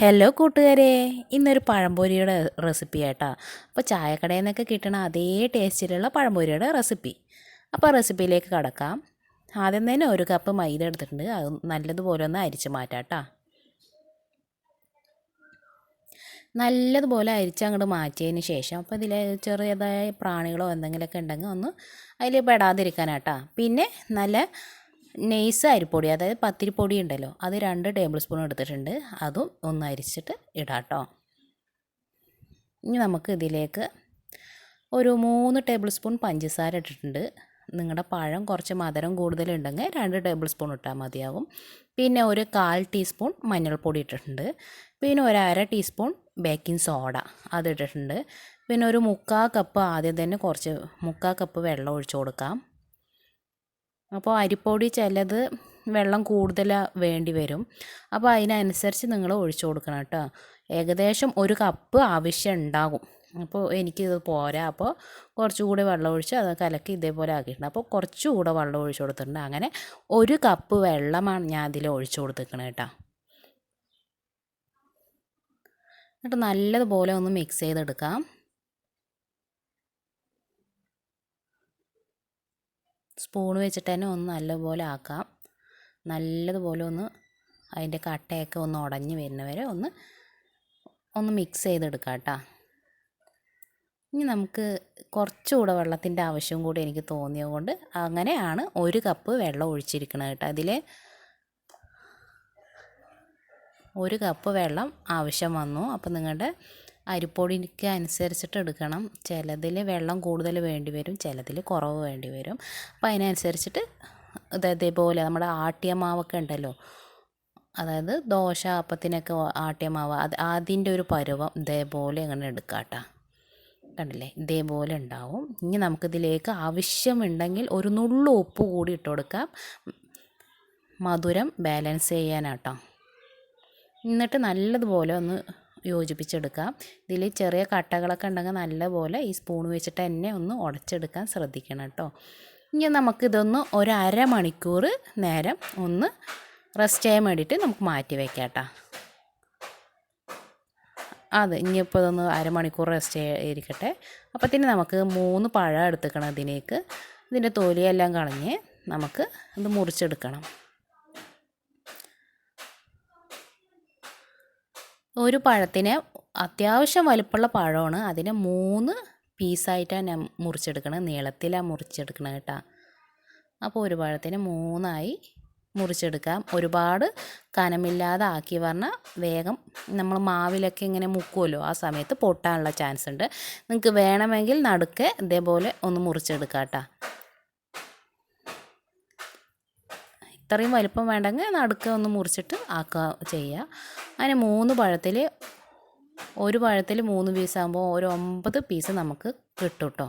Hello കൂട്ടുകാരെ. ഇന്നൊരു പഴംപൊരിയുടെ recipe ആയിട്ടാ. അപ്പോൾ ചായക്കടയിൽ നിന്നൊക്കെ കിട്ടണ അതേ ടേസ്റ്റിലുള്ള പഴംപൊരിയുടെ റെസിപ്പി അപ്പോൾ റെസിപ്പിയിലേക്ക് കടക്കാം. ആദ്യം തന്നെ ഒരു കപ്പ് മൈദ എടുത്തിട്ടുണ്ട്. അത് നല്ലതുപോലെ ഒന്ന് അരിച്ച് മാറ്റാം കേട്ടോ നല്ലതുപോലെ അരിച്ച് അങ്ങോട്ട് മാറ്റിയതിന് ശേഷം അപ്പോൾ ഇതിൽ ചെറിയതായ പ്രാണികളോ എന്തെങ്കിലുമൊക്കെ ഉണ്ടെങ്കിൽ ഒന്ന് അതിൽ പെടാതിരിക്കാനാട്ടാ. പിന്നെ നല്ല നെയ്സ് അരിപ്പൊടി അതായത് പത്തിരിപ്പൊടി ഉണ്ടല്ലോ അത് രണ്ട് ടേബിൾ സ്പൂൺ എടുത്തിട്ടുണ്ട്. അതും ഒന്ന് അരിച്ചിട്ട് ഇടാം കേട്ടോ ഇനി നമുക്ക് ഇതിലേക്ക് ഒരു മൂന്ന് ടേബിൾ സ്പൂൺ പഞ്ചസാര ഇട്ടിട്ടുണ്ട്. നിങ്ങളുടെ പഴം കുറച്ച് മധുരം കൂടുതലുണ്ടെങ്കിൽ രണ്ട് ടേബിൾ സ്പൂൺ ഇട്ടാൽ മതിയാവും. പിന്നെ ഒരു കാൽ ടീസ്പൂൺ മഞ്ഞൾപ്പൊടി ഇട്ടിട്ടുണ്ട്. പിന്നെ ഒരു അര ടീസ്പൂൺ ബേക്കിംഗ് സോഡ അത് ഇട്ടിട്ടുണ്ട്. പിന്നെ ഒരു മുക്കാൽ കപ്പ് ആദ്യം തന്നെ കുറച്ച് മുക്കാൽ കപ്പ് വെള്ളം ഒഴിച്ചു കൊടുക്കാം. അപ്പോൾ അരിപ്പൊടി ചിലത് വെള്ളം കൂടുതൽ വേണ്ടി വരും. അപ്പോൾ അതിനനുസരിച്ച് നിങ്ങൾ ഒഴിച്ചു കൊടുക്കണം കേട്ടോ. ഏകദേശം ഒരു കപ്പ് ആവശ്യം ഉണ്ടാകും. അപ്പോൾ എനിക്കിത് പോരാ. അപ്പോൾ കുറച്ചുകൂടി വെള്ളം ഒഴിച്ച് അത് കലക്കി ഇതേപോലെ ആക്കിയിട്ടുണ്ട്. അപ്പോൾ കുറച്ചുകൂടെ വെള്ളം ഒഴിച്ചു കൊടുത്തിട്ടുണ്ട്. അങ്ങനെ ഒരു കപ്പ് വെള്ളമാണ് ഞാൻ അതിൽ ഒഴിച്ചു കൊടുത്തിരിക്കണത് കേട്ടോ. എന്നിട്ട് നല്ലതുപോലെ ഒന്ന് മിക്സ് ചെയ്തെടുക്കാം. സ്പൂൺ വെച്ചിട്ട് തന്നെ ഒന്ന് നല്ലപോലെ ആക്കാം. നല്ലതുപോലെ ഒന്ന് അതിന്റെ കട്ടയൊക്കെ ഒന്ന് ഉടഞ്ഞ് വരുന്നവരെ ഒന്ന് ഒന്ന് മിക്സ് ചെയ്തെടുക്കാം കേട്ടോ. ഇനി നമുക്ക് കുറച്ചുകൂടെ വെള്ളത്തിന്റെ ആവശ്യം കൂടി എനിക്ക് തോന്നിയതുകൊണ്ട് അങ്ങനെയാണ് ഒരു കപ്പ് വെള്ളം ഒഴിച്ചിരിക്കുന്നത് കേട്ടോ. അതിൽ ഒരു കപ്പ് വെള്ളം ആവശ്യം വന്നു. അപ്പോൾ നിങ്ങളുടെ അരിപ്പൊടിക്ക് അനുസരിച്ചിട്ട് എടുക്കണം. ചിലതിൽ വെള്ളം കൂടുതൽ വേണ്ടി വരും ചിലതിൽ കുറവ് വേണ്ടി വരും. അപ്പോൾ അതിനനുസരിച്ചിട്ട് ഇതേപോലെ നമ്മുടെ ആട്ടിയ മാവൊക്കെ ഉണ്ടല്ലോ അതായത് ദോശ അപ്പത്തിനൊക്കെ ആട്ടിയ മാവ് അത് അതിന്റെ ഒരു പരുവം ഇതേപോലെ അങ്ങനെ എടുക്കാം കണ്ടില്ലേ? ഇതേപോലെ ഉണ്ടാവും. ഇനി നമുക്കിതിലേക്ക് ആവശ്യമുണ്ടെങ്കിൽ ഒരു നുള്ളു ഉപ്പ് കൂടി ഇട്ട് കൊടുക്കാം. മധുരം ബാലൻസ് ചെയ്യാനാട്ടോ. എന്നിട്ട് നല്ലതുപോലെ ഒന്ന് യോജിപ്പിച്ചെടുക്കാം. ഇതിൽ ചെറിയ കട്ടകളൊക്കെ ഉണ്ടെങ്കിൽ നല്ലപോലെ ഈ സ്പൂൺ വെച്ചിട്ട് തന്നെ ഒന്ന് ഉടച്ചെടുക്കാൻ ശ്രദ്ധിക്കണം കേട്ടോ. ഇനി നമുക്കിതൊന്ന് ഒരു അരമണിക്കൂർ നേരം ഒന്ന് റെസ്റ്റ് ചെയ്യാൻ വേണ്ടിയിട്ട് നമുക്ക് മാറ്റി വയ്ക്കാം കേട്ടോ. അതെ ഇനിയിപ്പോൾ ഇതൊന്ന് അരമണിക്കൂർ റെസ്റ്റ് ഇരിക്കട്ടെ. അപ്പത്തിന് നമുക്ക് മൂന്ന് പഴം എടുത്തുക്കണം ഇതിലേക്ക്. ഇതിന്റെ തൊലിയെല്ലാം കളഞ്ഞ് നമുക്ക് ഇത് മുറിച്ചെടുക്കണം. ഒരു പഴത്തിന് അത്യാവശ്യം വലുപ്പമുള്ള പഴമാണ്. അതിനെ മൂന്ന് പീസായിട്ടാണ് ഞാൻ മുറിച്ചെടുക്കണത്. നീളത്തിലാണ് മുറിച്ചെടുക്കണത് കേട്ടോ. അപ്പോൾ ഒരു പഴത്തിന് മൂന്നായി മുറിച്ചെടുക്കാം. ഒരുപാട് കനമില്ലാതെ ആക്കി പറഞ്ഞാൽ വേഗം നമ്മൾ മാവിലൊക്കെ ഇങ്ങനെ മുക്കുമല്ലോ ആ സമയത്ത് പൊട്ടാനുള്ള ചാൻസ് ഉണ്ട് നിങ്ങൾക്ക് വേണമെങ്കിൽ നടുക്ക് ഇതേപോലെ ഒന്ന് മുറിച്ചെടുക്കാം കേട്ടോ. ഇത്രയും വലിപ്പം വേണ്ടെങ്കിൽ നടുക്ക് ഒന്ന് മുറിച്ചിട്ട് ആക്കുക ചെയ്യുക. അങ്ങനെ മൂന്ന് പഴത്തിൽ ഒരു പഴത്തിൽ മൂന്ന് പീസാകുമ്പോൾ ഒരു ഒമ്പത് പീസ് നമുക്ക് കിട്ടും കേട്ടോ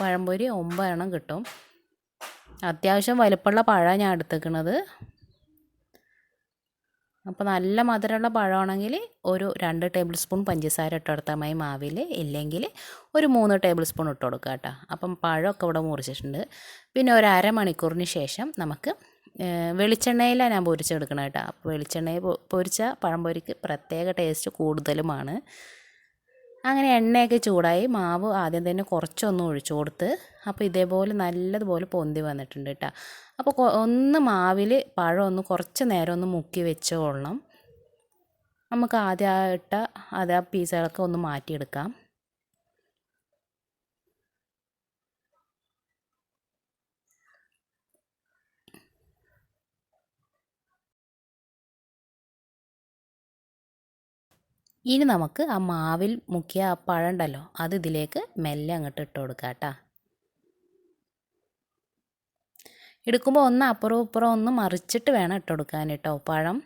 പഴംപൊരി ഒമ്പതെണ്ണം കിട്ടും. അത്യാവശ്യം വലുപ്പമുള്ള പഴമാണ് ഞാൻ എടുത്തേക്കണത്. അപ്പോൾ നല്ല മധുരമുള്ള പഴമാണെങ്കിൽ ഒരു രണ്ട് ടേബിൾ സ്പൂൺ പഞ്ചസാര ഇട്ട് കൊടുത്താൽ മതി. മാവിൽ ഇല്ലെങ്കിൽ ഒരു മൂന്ന് ടേബിൾ സ്പൂൺ ഇട്ട് കൊടുക്കുക കേട്ടോ. അപ്പം പഴമൊക്കെ ഇവിടെ മുറിച്ചിട്ടുണ്ട്. പിന്നെ ഒരു അരമണിക്കൂറിന് ശേഷം നമുക്ക് വെളിച്ചെണ്ണയിലാണ് ഞാൻ പൊരിച്ചെടുക്കണം കേട്ടോ. അപ്പോൾ വെളിച്ചെണ്ണയിൽ പൊരിച്ച പഴംപൊരിക്ക് പ്രത്യേക ടേസ്റ്റ് കൂടുതലുമാണ്. അങ്ങനെ എണ്ണയൊക്കെ ചൂടായി മാവ് ആദ്യം തന്നെ കുറച്ചൊന്ന് ഒഴിച്ചു കൊടുത്ത് അപ്പോൾ ഇതേപോലെ നല്ലതുപോലെ പൊന്തി വന്നിട്ടുണ്ട് കേട്ടോ. അപ്പോൾ ഒന്ന് മാവിൽ പഴം ഒന്ന് കുറച്ച് നേരം ഒന്ന് മുക്കി വെച്ചോളണം നമുക്ക് ആദ്യമായിട്ട് അത് ആ പീസുകളൊക്കെ ഒന്ന് മാറ്റിയെടുക്കാം. ഇനി നമുക്ക് ആ മാവിൽ മുക്കിയ ആ പഴം ഉണ്ടല്ലോ അത് ഇതിലേക്ക് മെല്ലെ അങ്ങോട്ട് ഇട്ട് കൊടുക്കാം കേട്ടോ. എടുക്കുമ്പോൾ ഒന്ന് അപ്പുറവും ഇപ്പുറവും ഒന്ന് മറിച്ചിട്ട് വേണം ഇട്ട് കൊടുക്കാൻ കേട്ടോ പഴം.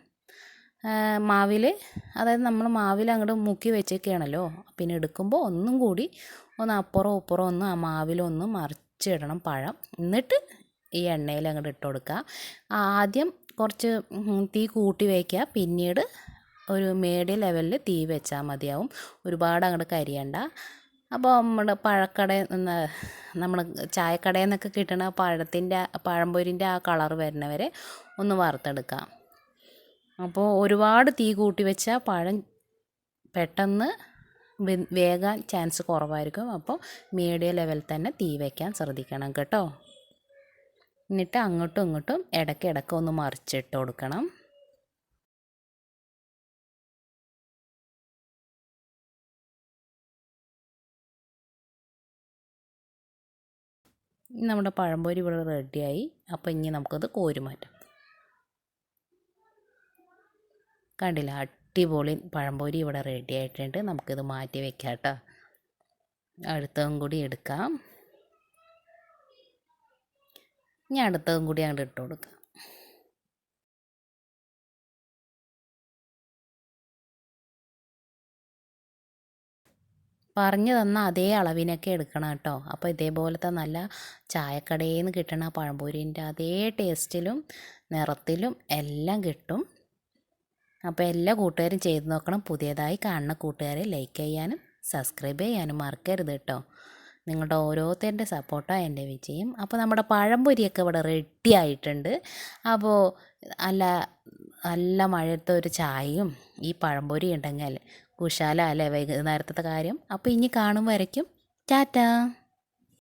മാവിൽ അതായത് നമ്മൾ മാവിൽ അങ്ങോട്ട് മുക്കി വെച്ചേക്കാണല്ലോ പിന്നെ എടുക്കുമ്പോൾ ഒന്നും കൂടി ഒന്ന് അപ്പുറവും ഇപ്പുറവും ഒന്ന് ആ മാവിലൊന്ന് മറിച്ചിടണം പഴം. എന്നിട്ട് ഈ എണ്ണയിൽ അങ്ങോട്ട് ഇട്ട് കൊടുക്കുക. ആദ്യം കുറച്ച് തീ കൂട്ടി വയ്ക്കുക. പിന്നീട് ഒരു മീഡിയം ലെവലിൽ തീ വെച്ചാൽ മതിയാവും. ഒരുപാട് അങ്ങോട്ട് കരിയണ്ട. അപ്പോൾ നമ്മുടെ പഴക്കട നമ്മൾ ചായക്കടയിൽ നിന്നൊക്കെ കിട്ടുന്ന പഴത്തിന്റെ പഴംപൊരിന്റെ ആ കളർ വരുന്നവരെ ഒന്ന് വറുത്തെടുക്കാം. അപ്പോൾ ഒരുപാട് തീ കൂട്ടി വെച്ചാൽ പഴം പെട്ടെന്ന് വേഗാൻ ചാൻസ് കുറവായിരിക്കും. അപ്പോൾ മീഡിയ ലെവൽ തന്നെ തീ വയ്ക്കാൻ ശ്രദ്ധിക്കണം കേട്ടോ. എന്നിട്ട് അങ്ങോട്ടും ഇങ്ങോട്ടും ഇടയ്ക്ക് ഇടയ്ക്ക് ഒന്ന് മറിച്ചിട്ട് കൊടുക്കണം. നമ്മുടെ പഴംപൊരി ഇവിടെ റെഡിയായി. അപ്പോൾ ഇനി നമുക്കത് കോരി മാറ്റാം. കണ്ടില്ല? അടിപൊളി പഴംപൊരി ഇവിടെ റെഡി ആയിട്ടുണ്ട്. നമുക്കിത് മാറ്റി വെക്കാം കേട്ടോ. അടുത്തതും കൂടി എടുക്കാം. ഇനി അടുത്തതും കൂടി അങ്ങോട്ട് ഇട്ട് കൊടുക്കാം. പറഞ്ഞു തന്ന അതേ അളവിനൊക്കെ എടുക്കണം കേട്ടോ. അപ്പോൾ ഇതേപോലത്തെ നല്ല ചായക്കടയിൽ നിന്ന് കിട്ടണ പഴംപൊരിന്റെ അതേ ടേസ്റ്റിലും നിറത്തിലും എല്ലാം കിട്ടും. അപ്പോൾ എല്ലാ കൂട്ടുകാരും ചെയ്ത് നോക്കണം. പുതിയതായി കാണുന്ന കൂട്ടുകാരെ ലൈക്ക് ചെയ്യാനും സബ്സ്ക്രൈബ് ചെയ്യാനും മറക്കരുത് കേട്ടോ. നിങ്ങളുടെ ഓരോരുത്തരുടെ സപ്പോർട്ടാണ് എന്റെ വിജയം. അപ്പോൾ നമ്മുടെ പഴംപൊരിയൊക്കെ ഇവിടെ റെഡി ആയിട്ടുണ്ട്. അപ്പോൾ നല്ല നല്ല മഴയത്തെ ഒരു ചായയും ഈ പഴംപൊരി ഉണ്ടെങ്കിൽ കുശാല അല്ലേ വൈകുന്നേരത്തെ കാര്യം? അപ്പോൾ ഇനി കാണും വരയ്ക്കും. ടാറ്റാ.